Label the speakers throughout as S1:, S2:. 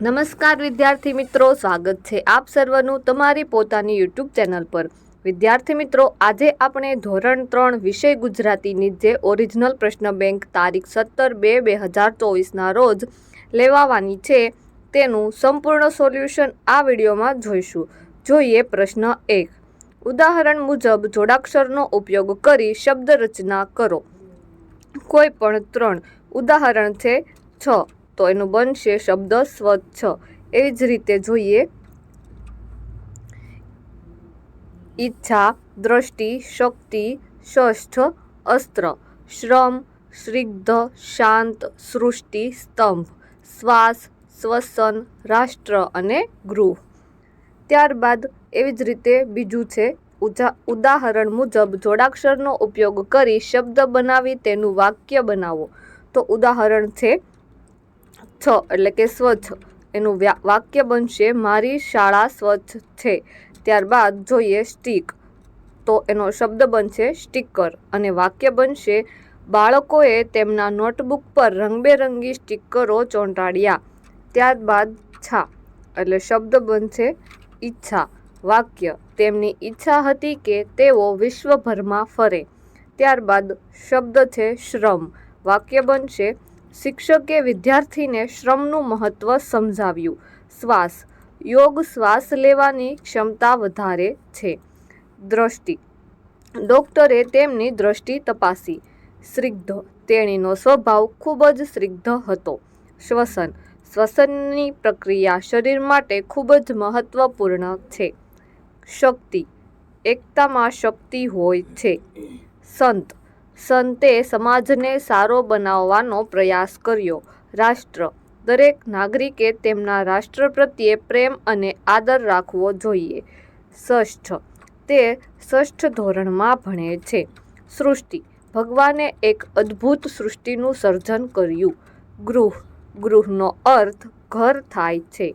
S1: નમસ્કાર વિદ્યાર્થી મિત્રો, સ્વાગત છે આપ સર્વનું તમારી પોતાની યુટ્યુબ ચેનલ પર. વિદ્યાર્થી મિત્રો, આજે આપણે ધોરણ ત્રણ વિષય ગુજરાતીની જે ઓરિજિનલ પ્રશ્ન બેંક તારીખ સત્તર બે બે હજાર ચોવીસના રોજ લેવાવાની છે, તેનું સંપૂર્ણ સોલ્યુશન આ વિડીયોમાં જોઈશું. જોઈએ પ્રશ્ન એક. ઉદાહરણ મુજબ, જોડાક્ષરનો ઉપયોગ કરી શબ્દ રચના કરો. કોઈ પણ ત્રણ. ઉદાહરણ છે છ. તો એનું બનશે શબ્દ સ્વચ્છ. એવી જ રીતે જોઈએ. ઈચ્છા, દ્રષ્ટિ, શક્તિ, ષષ્ઠ, અસ્ત્ર, શ્રમ શ્રીગ્ધ શાંત, સૃષ્ટિ, સ્તંભ, શ્વાસ, શ્વસન, રાષ્ટ્ર અને ગૃહ. ત્યારબાદ એવી જ રીતે બીજું છે. ઉદાહરણ મુજબ જોડાક્ષરનો ઉપયોગ કરી શબ્દ બનાવી તેનું વાક્ય બનાવો. તો ઉદાહરણ છે છ એટલે કે સ્વચ્છ. એનું વાક્ય બનશે, મારી શાળા સ્વચ્છ છે. ત્યારબાદ જોઈએ સ્ટીક. તો એનો શબ્દ બનશે સ્ટીકર. અને વાક્ય બનશે, બાળકોએ તેમના નોટબુક પર રંગબેરંગી સ્ટીકરો ચોંટાડ્યા. ત્યારબાદ, છા. એટલે શબ્દ બનશે, ઈચ્છા. વાક્ય, તેમની ઈચ્છા હતી કે તેઓ વિશ્વભરમાં ફરે. ત્યારબાદ, શબ્દ છે શ્રમ. વાક્ય બનશે શિક્ષકે વિદ્યાર્થીને શ્રમનું મહત્ત્વ સમજાવ્યું. શ્વાસ. યોગ શ્વાસ લેવાની ક્ષમતા વધારે છે. દ્રષ્ટિ. ડૉક્ટરે તેમની દ્રષ્ટિ તપાસી. સ્નિગ્ધ તેણીનો સ્વભાવ ખૂબ જ સ્નિગ્ધ હતો. શ્વસન. શ્વસનની પ્રક્રિયા શરીર માટે ખૂબ જ મહત્વપૂર્ણ છે. શક્તિ. એકતામાં શક્તિ હોય છે. સંત. સંતે સમાજને સારો બનાવવાનો પ્રયાસ કર્યો. રાષ્ટ્ર. દરેક નાગરિકે તેમના રાષ્ટ્ર પ્રત્યે પ્રેમ અને આદર રાખવો જોઈએ. ષષ્ઠ. તે ષષ્ઠ ધોરણમાં ભણે છે. સૃષ્ટિ. ભગવાને એક અદ્ભુત સૃષ્ટિનું સર્જન કર્યું. ગૃહ. ગૃહનો અર્થ ઘર થાય છે.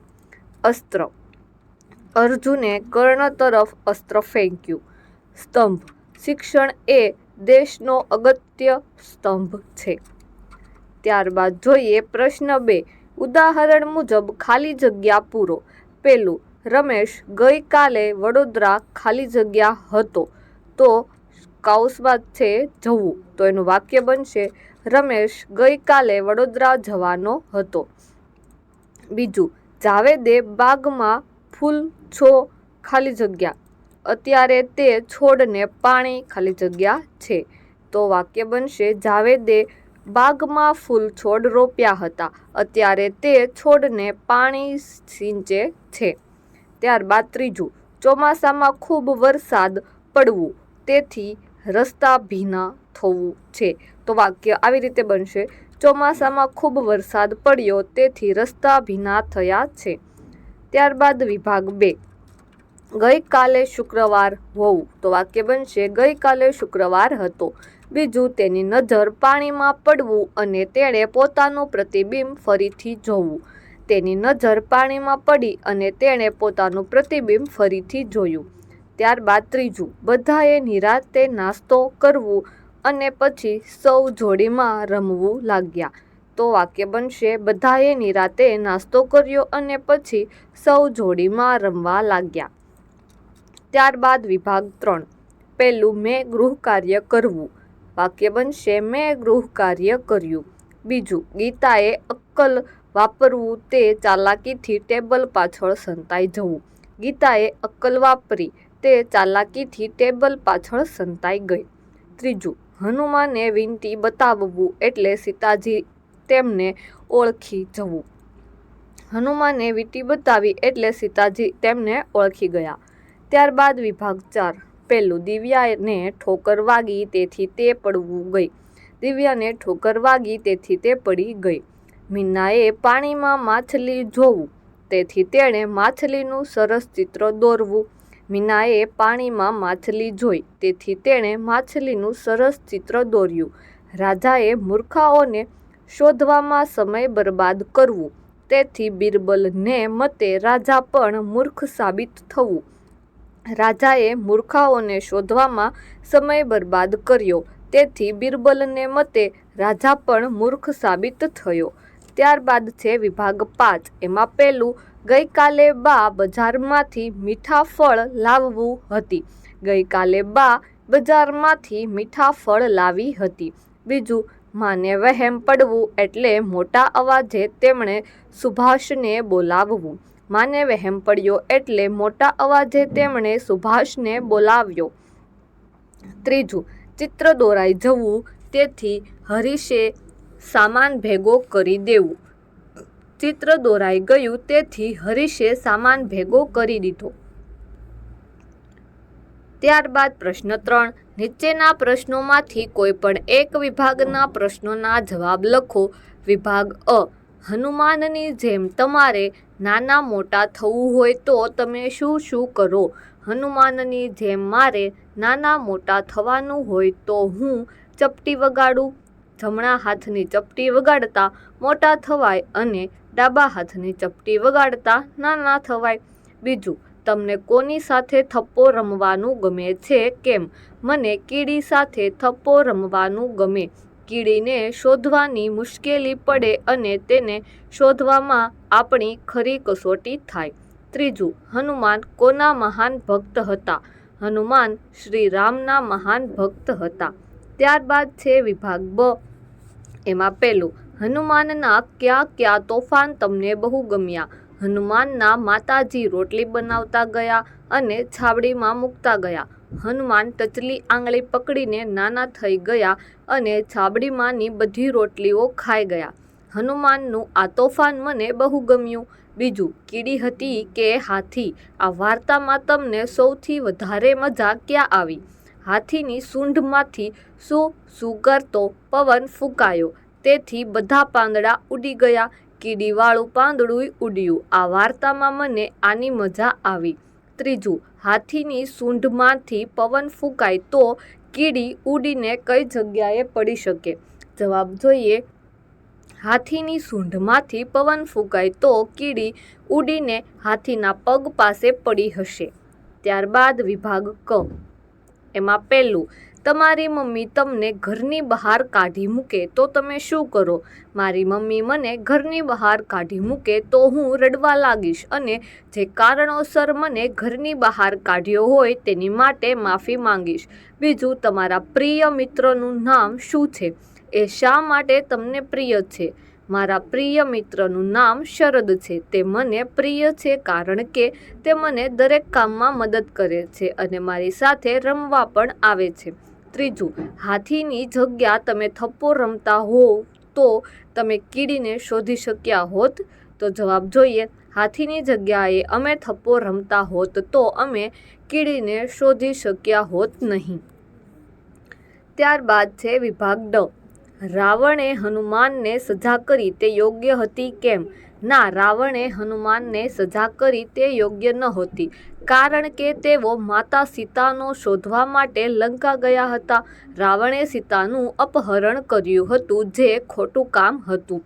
S1: અસ્ત્ર. અર્જુને કર્ણ તરફ અસ્ત્ર ફેંક્યું. સ્તંભ. શિક્ષણ એ દેશનો અગત્ય સ્તંભ છે. ત્યારબાદ જોઈએ પ્રશ્ન બે. ઉદાહરણ મુજબ ખાલી જગ્યા પૂરો. પેલું, રમેશ ગઈકાલે વડોદરા ખાલી જગ્યા હતો. તો કાઉસમાં છે જવું. તો એનું વાક્ય બનશે, રમેશ ગઈકાલે વડોદરા જવાનો હતો. બીજું, જાવેદે બાગમાં ફૂલ છો ખાલી જગ્યા. અત્યારે તે છોડને પાણી ખાલી જગ્યા છે. તો વાક્ય બનશે, જાવેદે બાગમાં ફૂલ છોડ રોપ્યા હતા. અત્યારે તે છોડને પાણી સિંચે છે. ત્યારબાદ ત્રીજું, ચોમાસામાં ખૂબ વરસાદ પડવું. તેથી રસ્તા ભીના થવું છે. તો વાક્ય આવી રીતે બનશે, ચોમાસામાં ખૂબ વરસાદ પડ્યો. તેથી રસ્તા ભીના થયા છે. ત્યારબાદ વિભાગ બે ગઈકાલે શુક્રવાર હોવું તો વાક્ય બનશે, ગઈકાલે શુક્રવાર હતો. બીજું, તેની નજર પાણીમાં પડવું અને તેણે પોતાનું પ્રતિબિંબ ફરીથી જોવું. તેની નજર પાણીમાં પડી અને તેણે પોતાનું પ્રતિબિંબ ફરીથી જોયું. ત્યારબાદ ત્રીજું, બધાએ નિરાતે નાસ્તો કરવું અને પછી સૌ જોડીમાં રમવું લાગ્યા. તો વાક્ય બનશે, બધાએ નિરાતે નાસ્તો કર્યો અને પછી સૌ જોડીમાં રમવા લાગ્યા. ત્યારબાદ વિભાગ ત્રણ. પહેલું, મેં ગૃહ કાર્ય કરવું. વાક્ય બનશે, મેં ગૃહ કાર્ય કર્યું. બીજું, ગીતાએ અક્કલ વાપરવું તે ચાલાકીથી ટેબલ પાછળ સંતાઈ જવું. ગીતાએ અક્કલ વાપરી તે ચાલાકીથી ટેબલ પાછળ સંતાઈ ગઈ. ત્રીજું, હનુમાને વિનંતી બતાવવું એટલે સીતાજી તેમને ઓળખી જવું. હનુમાને વીંટી બતાવી એટલે સીતાજી તેમને ઓળખી ગયા. ત્યારબાદ વિભાગ ચાર. પહેલું, દિવ્યાને ઠોકર વાગી તેથી તે પડવું ગઈ. દિવ્યાને ઠોકર વાગી તેથી તે પડી ગઈ. મીનાએ પાણીમાં માછલી જોવું, તેથી તેણે માછલીનું સરસ ચિત્ર દોરવું. મીનાએ પાણીમાં માછલી જોઈ, તેથી તેણે માછલીનું સરસ ચિત્ર દોર્યું. રાજાએ મૂર્ખાઓને શોધવામાં સમય બરબાદ કરવું, તેથી બિરબલને મતે રાજા પણ મૂર્ખ સાબિત થવું. રાજાએ મૂર્ખાઓને શોધવામાં સમય બરબાદ કર્યો. તેથી બિરબલને મતે રાજા પણ મૂર્ખ સાબિત થયો. ત્યારબાદ છે વિભાગ પાંચ. એમાં પહેલું, ગઈકાલે બા બજારમાંથી મીઠા ફળ લાવવું હતી. ગઈકાલે બા બજારમાંથી મીઠા ફળ લાવી હતી. બીજું, માને વહેમ પડવું એટલે મોટા અવાજે તેમણે સુભાષને બોલાવવું. માને વહેમ પડ્યો એટલે મોટા અવાજે તેમણે સુભાષને બોલાવ્યો. ત્રીજું, ચિત્ર દોરાઈ જવું, તેથી હરીશે સામાન ભેગો કરી દેવું. ચિત્ર દોરાઈ ગયું, તેથી હરીશે સામાન ભેગો કરી દીધો. ત્યારબાદ પ્રશ્ન ત્રણ, નીચેના પ્રશ્નોમાંથી કોઈ પણ એક વિભાગના પ્રશ્નોના જવાબ લખો. વિભાગ અ હનુમાનની જેમ તમારે નાના મોટા થવું હોય તો તમે શું શું કરો? હનુમાનની જેમ મારે નાના મોટા થવાનું હોય તો હું ચપટી વગાડું. જમણા હાથની ચપટી વગાડતા મોટા થવાય અને ડાબા હાથની ચપટી વગાડતા નાના થવાય. બીજું, તમને કોની સાથે થપ્પો રમવાનું ગમે છે? કેમ? મને કીડી સાથે થપ્પો રમવાનું ગમે. કીડીને શોધવાની મુશ્કેલી પડે અને તેને શોધવામાં આપણી ખરી કસોટી થાય. ત્રીજું, હનુમાન કોના મહાન ભક્ત હતા? હનુમાન શ્રી રામના મહાન ભક્ત હતા. ત્યારબાદ છે વિભાગ બ. એમાં પહેલું, હનુમાનના કયા કયા તોફાન તમને બહુ ગમ્યા? હનુમાનના માતાજી રોટલી બનાવતા ગયા? અને છાવડીમાં મૂકતા ગયા. હનુમાન ટચલી આંગળી પકડીને નાના થઈ ગયા અને છાબડીમાંની બધી રોટલીઓ ખાઈ ગયા. હનુમાનનું આ તોફાન મને બહુ ગમ્યું. બીજું કીડી હતી કે હાથી? આ વાર્તામાં તમને સૌથી વધારે મજા ક્યાં આવી? હાથીની સૂંઢમાંથી શું શું કરતો પવન ફૂંકાયો. તેથી બધા પાંદડા ઉડી ગયા. કીડીવાળું પાંદડું ઉડ્યું. આ વાર્તામાં મને આની મજા આવી. ત્રીજું, હાથીની સૂંઢમાંથી પવન ફૂંકાય તો કીડી ઉડીને કઈ જગ્યાએ પડી શકે? જવાબ જોઈએ, હાથીની સૂંઢમાંથી પવન ફૂંકાય તો કીડી ઉડીને હાથીના પગ પાસે પડી હશે. ત્યારબાદ વિભાગ ક. એમાં પહેલું તમારી મમ્મી તમને ઘરની બહાર કાઢી મૂકે તો તમે શું કરો? મારી મમ્મી મને ઘરની બહાર કાઢી મૂકે તો હું રડવા લાગીશ અને જે કારણોસર મને ઘરની બહાર કાઢ્યો હોય તેની માટે માફી માંગીશ. બીજું, તમારા પ્રિય મિત્રનું નામ શું છે? એ શા માટે તમને પ્રિય છે? મારા પ્રિય મિત્રનું નામ શરદ છે. તે મને પ્રિય છે કારણ કે તે મને દરેક કામમાં મદદ કરે છે અને મારી સાથે રમવા પણ આવે છે. ત્રીજું, હાથીની જગ્યા તમે થપ્પો રમતા હોવ તો તમે કીડીને શોધી શક્યા હોત. તો જવાબ જોઈએ, હાથીની જગ્યાએ અમે થપ્પો રમતા હોત, તો અમે કીડીને શોધી શક્યા હોત નહીં. ત્યારબાદ છે વિભાગ ડ. રાવણે હનુમાનને સજા કરી, તે યોગ્ય હતી કેમ? ના, રાવણે હનુમાનને સજા કરી તે યોગ્ય નહોતી કારણ કે તેઓ માતા સીતાનો શોધવા માટે લંકા ગયા હતા. રાવણે સીતાનું અપહરણ કર્યું હતું, જે ખોટું કામ હતું.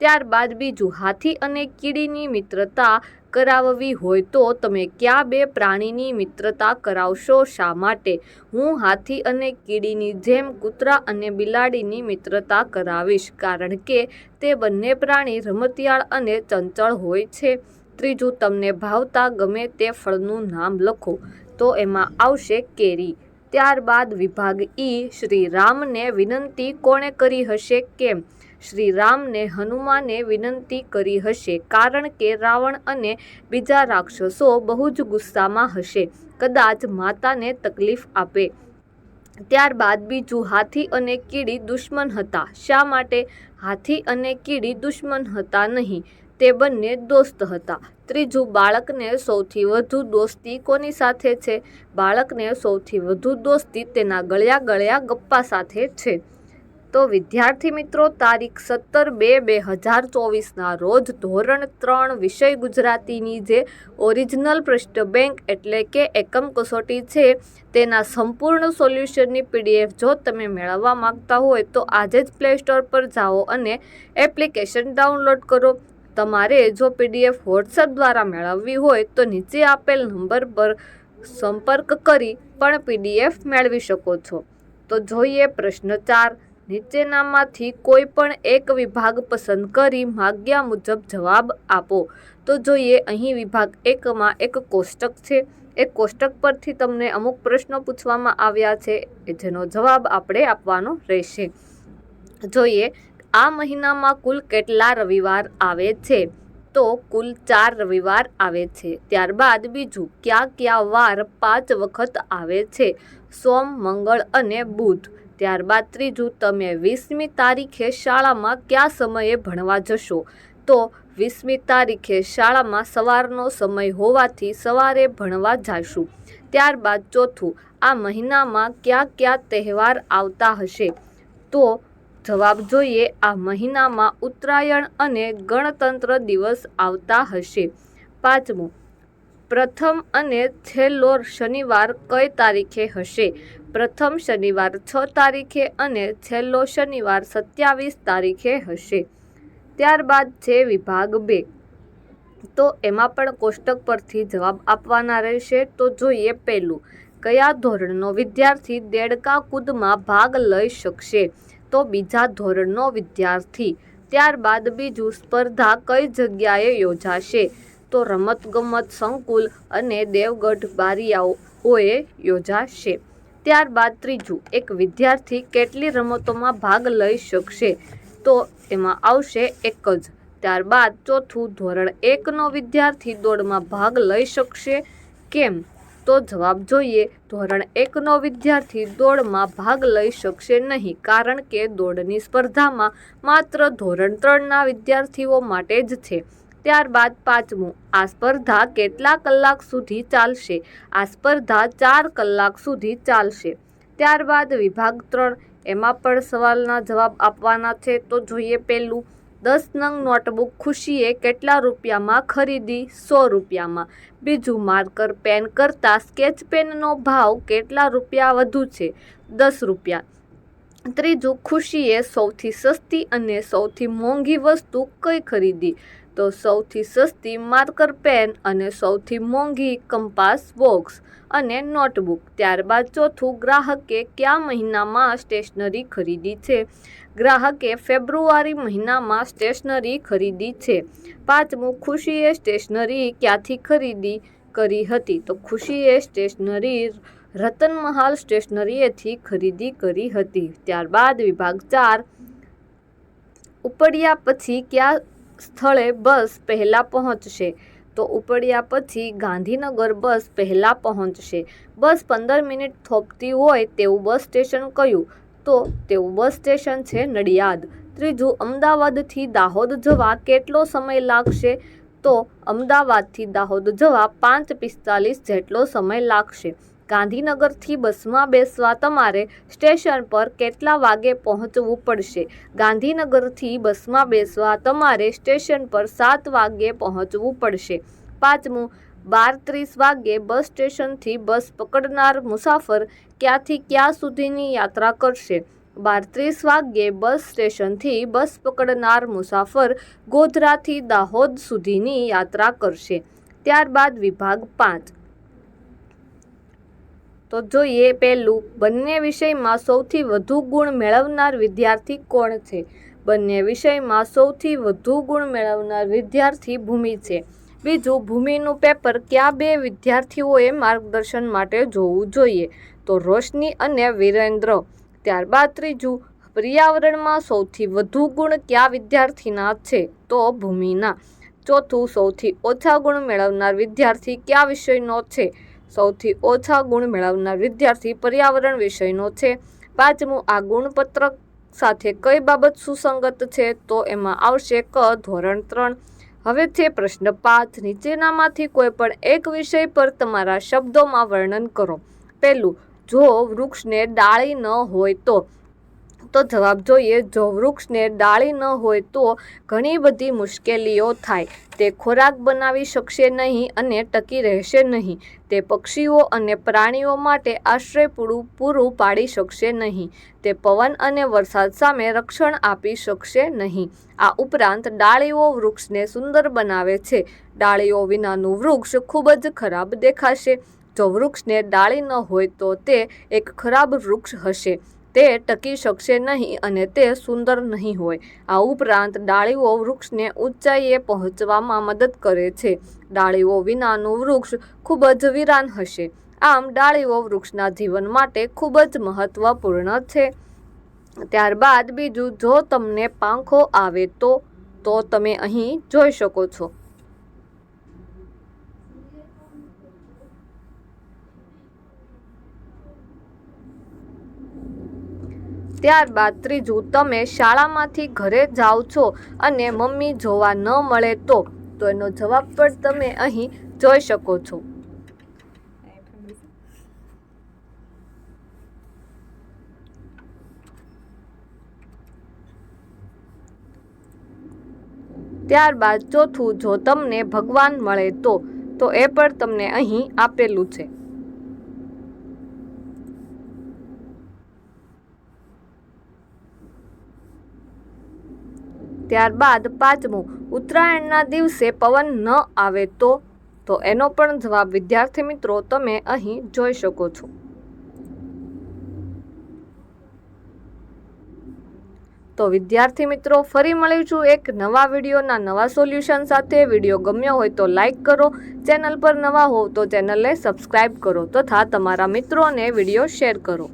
S1: ત્યારબાદ બીજું હાથી અને કીડીની મિત્રતા કરાવવી હોય તો તમે કયા બે પ્રાણીની મિત્રતા કરાવશો? શા માટે? હું હાથી અને કીડીની જેમ કૂતરા અને બિલાડીની મિત્રતા કરાવીશ કારણ કે તે બંને પ્રાણી રમતિયાળ અને ચંચળ હોય છે. ત્રીજું, તમને ભાવતા ગમે તે ફળનું નામ લખો. તો એમાં આવશે કેરી. ત્યારબાદ વિભાગ ઈ શ્રી રામને વિનંતી કોણે કરી હશે? કેમ? શ્રી રામને હનુમાને વિનંતી કરી હશે, કારણ કે રાવણ અને બીજા રાક્ષસો બહુ જ ગુસ્સામાં હશે, કદાચ માતાને તકલીફ આપે. ત્યારબાદ બીજું હાથી અને કીડી દુશ્મન હતા. શા માટે હાથી અને કીડી દુશ્મન હતા નહીં? તે બંને દોસ્ત હતા. ત્રીજું બાળકને સૌથી વધુ દોસ્તી કોની સાથે છે? બાળકને સૌથી વધુ દોસ્તી તેના ગળ્યા ગળ્યા ગપ્પા સાથે છે. તો વિદ્યાર્થી મિત્રો, તારીખ સત્તર બે બે હજાર ચોવીસના રોજ ધોરણ ત્રણ વિષય ગુજરાતીની જે ઓરિજિનલ પૃષ્ઠ બેંક એટલે કે એકમ કસોટી છે, તેના સંપૂર્ણ સોલ્યુશનની પીડીએફ જો તમે મેળવવા માંગતા હોય તો આજે જ પ્લે સ્ટોર પર જાઓ અને એપ્લિકેશન ડાઉનલોડ કરો. તમારે જો પીડીએફ વોટ્સએપ દ્વારા મેળવવી હોય તો નીચે આપેલ નંબર પર સંપર્ક કરી પણ પીડીએફ મેળવી શકો છો. તો જોઈએ પ્રશ્ન ચાર. નીચેનામાંથી કોઈ પણ એક વિભાગ પસંદ કરી માગ્યા મુજબ જવાબ આપો. તો જોઈએ, અહીં વિભાગ એકમાં એક કોષ્ટક છે. એ કોષ્ટક પરથી તમને અમુક પ્રશ્નો પૂછવામાં આવ્યા છે જેનો જવાબ આપણે આપવાનો રહેશે. જોઈએ, આ મહિનામાં કુલ કેટલા રવિવાર આવે છે? તો કુલ ચાર રવિવાર આવે છે. ત્યારબાદ બીજું, કયા કયા વાર પાંચ વખત આવે છે? સોમ, મંગળ અને બુધ. ત્યારબાદ ત્રીજું, તમે વીસમી તારીખે શાળામાં કયા સમયે ભણવા જશો? તો વીસમી તારીખે શાળામાં સવારનો સમય હોવાથી સવારે ભણવા જઈશું ત્યારબાદ ચોથું, આ મહિનામાં કયા કયા તહેવાર આવતા હશે? તો જવાબ જોઈએ, આ મહિનામાં ઉત્તરાયણ અને ગણતંત્ર દિવસ આવતા હશે. પાંચમું, પ્રથમ અને છેલ્લો શનિવાર કઈ તારીખે હશે? પ્રથમ શનિવાર છ તારીખે અને છેલ્લો શનિવાર સત્યાવીસ તારીખે હશે. ત્યારબાદ છે વિભાગ બે. તો એમાં પણ કોષ્ટક પરથી જવાબ આપવાના રહેશે. તો જોઈએ પહેલું, કયા ધોરણનો વિદ્યાર્થી દેડકા કૂદમાં ભાગ લઈ શકશે? તો બીજા ધોરણનો વિદ્યાર્થી. ત્યારબાદ બીજું, સ્પર્ધા કઈ જગ્યાએ યોજાશે? તો રમતગમત સંકુલ અને દેવગઢ બારિયાઓએ યોજાશે. ત્યારબાદ ત્રીજું, એક વિદ્યાર્થી કેટલી રમતોમાં ભાગ લઈ શકશે? તો એમાં આવશે એક જ. ત્યારબાદ ચોથું, ધોરણ એકનો વિદ્યાર્થી દોડમાં ભાગ લઈ શકશે? કેમ? તો જવાબ જોઈએ, ધોરણ એકનો વિદ્યાર્થી દોડમાં ભાગ લઈ શકશે નહીં, કારણ કે દોડની સ્પર્ધામાં માત્ર ધોરણ ત્રણના વિદ્યાર્થીઓ માટે જ છે. ત્યારબાદ પાંચમું. આ સ્પર્ધા કેટલા કલાક સુધી ચાલશે? આ સ્પર્ધા ચાર કલાક સુધી ચાલશે. ત્યારબાદ વિભાગ ત્રણ. એમાં પણ સવાલના જવાબ આપવાના છે. તો જોઈએ પહેલું. દસ નંગ નોટબુક ખુશીએ કેટલા રૂપિયામાં ખરીદી? સો રૂપિયામાં. બીજું, માર્કર પેન કરતાં સ્કેચ પેનનો ભાવ કેટલા રૂપિયા વધુ છે? દસ રૂપિયા. ત્રીજું, ખુશીએ સૌથી સસ્તી અને સૌથી મોંઘી વસ્તુ કઈ ખરીદી? તો સૌથી સસ્તી માર્કર પેન અને સૌથી મોંઘી કંપાસ બોક્સ અને નોટબુક. ત્યારબાદ ચોથું, ગ્રાહકે કયા મહિનામાં સ્ટેશનરી ખરીદી છે? ગ્રાહકે ફેબ્રુઆરી મહિનામાં સ્ટેશનરી ખરીદી છે. પાંચમું, ખુશીએ સ્ટેશનરી ક્યાંથી ખરીદી કરી હતી? તો ખુશીએ સ્ટેશનરી રતનમહાલ સ્ટેશનરીએથી ખરીદી કરી હતી. ત્યારબાદ વિભાગ ચાર, ઉપડ્યા પછી કયા સ્થળે બસ પહેલાં પહોંચશે. તો ઉપડ્યા પછી ગાંધીનગર બસ પહેલાં પહોંચશે. બસ પંદર મિનિટ થોપતી હોય તેવું બસ સ્ટેશન કયું? તો તેવું બસ સ્ટેશન છે નડિયાદ. ત્રીજું, અમદાવાદથી દાહોદ જવા કેટલો સમય લાગશે? તો અમદાવાદથી દાહોદ જવા પાંચ પિસ્તાલીસ જેટલો સમય લાગશે. ગાંધીનગરથી બસમાં બેસવા તમારે સ્ટેશન પર કેટલા વાગે પહોંચવું પડશે? ગાંધીનગરથી બસમાં બેસવા તમારે સ્ટેશન પર સાત વાગે પહોંચવું પડશે. પાંચમું બાર ત્રીસ વાગ્યે બસ સ્ટેશનથી બસ પકડનાર મુસાફર ક્યાંથી ક્યાં સુધીની યાત્રા કરશે? બાર ત્રીસ વાગ્યે બસ સ્ટેશનથી બસ પકડનાર મુસાફર ગોધરાથી દાહોદ સુધીની યાત્રા કરશે. ત્યારબાદ વિભાગ પાંચ તો જોઈએ પહેલું, બંને વિષયમાં સૌથી વધુ ગુણ મેળવનાર વિદ્યાર્થી કોણ છે? બંને વિષયમાં સૌથી વધુ ગુણ મેળવનાર વિદ્યાર્થી ભૂમિ છે. બીજું, ભૂમિનું પેપર કયા બે વિદ્યાર્થીઓએ માર્ગદર્શન માટે જોવું જોઈએ? તો રોશની અને વિરેન્દ્ર. ત્યારબાદ ત્રીજું, પર્યાવરણમાં સૌથી વધુ ગુણ કયા વિદ્યાર્થીના છે? તો ભૂમિના. ચોથું, સૌથી ઓછા ગુણ મેળવનાર વિદ્યાર્થી કયા વિષયનો છે? સૌથી ઓછા ગુણ મેળવનાર વિદ્યાર્થી પર્યાવરણ વિષયનો છે. પાંચમું, આ ગુણપત્રક સાથે કઈ બાબત સુસંગત છે તો એમાં આવશે ક, ધોરણ ત્રણ. હવે છે પ્રશ્ન પાંચ, નીચેનામાંથી કોઈ પણ એક વિષય પર તમારા શબ્દોમાં વર્ણન કરો. પહેલું, જો વૃક્ષને ડાળી ન હોય તો તો જવાબ જોઈએ. જો વૃક્ષને ડાળી ન હોય તો ઘણી બધી મુશ્કેલીઓ થાય. તે ખોરાક બનાવી શકશે નહીં અને ટકી રહેશે નહીં. તે પક્ષીઓ અને પ્રાણીઓ માટે આશ્રય પૂરું પૂરું પાડી શકશે નહીં. તે પવન અને વરસાદ સામે રક્ષણ આપી શકશે નહીં. આ ઉપરાંત ડાળીઓ વૃક્ષને સુંદર બનાવે છે. ડાળીઓ વિનાનું વૃક્ષ ખૂબ જ ખરાબ દેખાશે. જો વૃક્ષને ડાળી ન હોય તો તે એક ખરાબ વૃક્ષ હશે. તે ટકી શકશે નહીં અને તે સુંદર નહીં હોય. આ ઉપરાંત ડાળીઓ વૃક્ષને ઊંચાઈએ પહોંચવામાં મદદ કરે છે. ડાળીઓ વિનાનું વૃક્ષ ખૂબ જ વિરાન હશે. આમ ડાળીઓ વૃક્ષના જીવન માટે ખૂબ જ મહત્વપૂર્ણ છે. ત્યારબાદ બીજું જો તમને પાંખો આવે તો તો તમે અહીં જોઈ શકો છો. ત્યારબાદ ત્રીજું, તમે શાળામાંથી ઘરે જાઓ છો અને મમ્મી જોવા ન મળે તો તો એનો જવાબ પણ તમે અહીં જોઈ શકો છો. ત્યારબાદ ચોથું, જો તમને ભગવાન મળે તો તો એ પણ તમને અહીં આપેલું છે. ત્યારબાદ પાંચમું, ઉત્તરાયણના દિવસે પવન ન આવે તો? તો એનો પણ જવાબ, વિદ્યાર્થી મિત્રો, તમે અહીં જોઈ શકો છો. તો વિદ્યાર્થી મિત્રો, ફરી મળીશું એક નવા વિડીયોના નવા સોલ્યુશન સાથે. વીડિયો ગમ્યો હોય તો લાઈક કરો. ચેનલ પર નવા હોવ તો ચેનલને સબસ્ક્રાઈબ કરો તથા તમારા મિત્રોને વીડિયો શેર કરો.